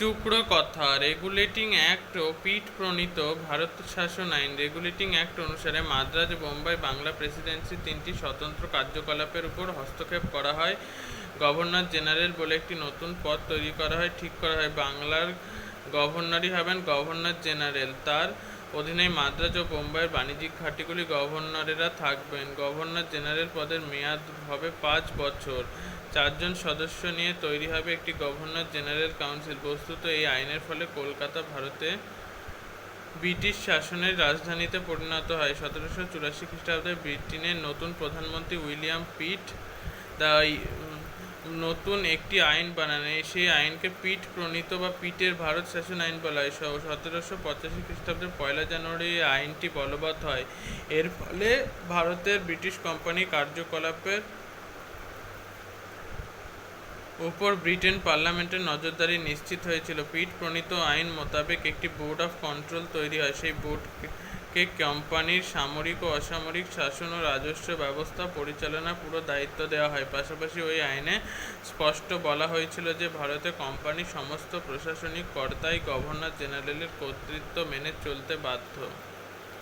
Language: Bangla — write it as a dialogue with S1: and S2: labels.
S1: টুকরো কথা, রেগুলেটিং অ্যাক্ট ও পিঠ প্রণীত ভারত শাসন আইন। রেগুলেটিং অ্যাক্ট অনুসারে মাদ্রাজ, বোম্বাই, বাংলা প্রেসিডেন্সি তিনটি স্বতন্ত্র কার্যকলাপের উপর হস্তক্ষেপ করা হয়। গভর্নর জেনারেল বলে একটি নতুন পদ তৈরি করা হয়, ঠিক করা হয়। বাংলার গভর্নরই হবেন গভর্নর জেনারেল। তার অধীনে মাদ্রাজ ও বোম্বাইয়ের বাণিজ্যিক ঘাঁটিগুলি গভর্নরেরা থাকবেন। গভর্নর জেনারেল পদের মেয়াদ হবে পাঁচ বছর। চারজন সদস্য নিয়ে তৈরি হবে একটি গভর্নর জেনারেল কাউন্সিল। বস্তুত এই আইনের ফলে কলকাতা, ভারতে ব্রিটিশ শাসনের রাজধানীতে পরিণত হয়। সতেরোশো চুরাশি খ্রিস্টাব্দে ব্রিটেনের নতুন প্রধানমন্ত্রী উইলিয়াম পিট দা নতুন একটি আইন বানান। সেই আইনকে পিট প্রণীত বা পিটের ভারত শাসন আইন বলা হয়। সতেরোশো পঁচাশি খ্রিস্টাব্দের পয়লা জানুয়ারি এই আইনটি বলবৎ হয়। এর ফলে ভারতের ব্রিটিশ কোম্পানি কার্যকলাপের উপর ব্রিটেন পার্লামেন্টের নজরদারি নিশ্চিত হয়েছিল। পিট প্রণীত আইন মোতাবেক একটি বোর্ড অফ কন্ট্রোল তৈরি হয়। সেই বোর্ডকে কোম্পানির সামরিক ও অসামরিক শাসন ও রাজস্ব ব্যবস্থা পরিচালনা পুরো দায়িত্ব দেওয়া হয়। পাশাপাশি ওই আইনে স্পষ্ট বলা হয়েছিল যে ভারতে কোম্পানির সমস্ত প্রশাসনিক কর্তাই গভর্নর জেনারেলের কর্তৃত্ব মেনে চলতে বাধ্য।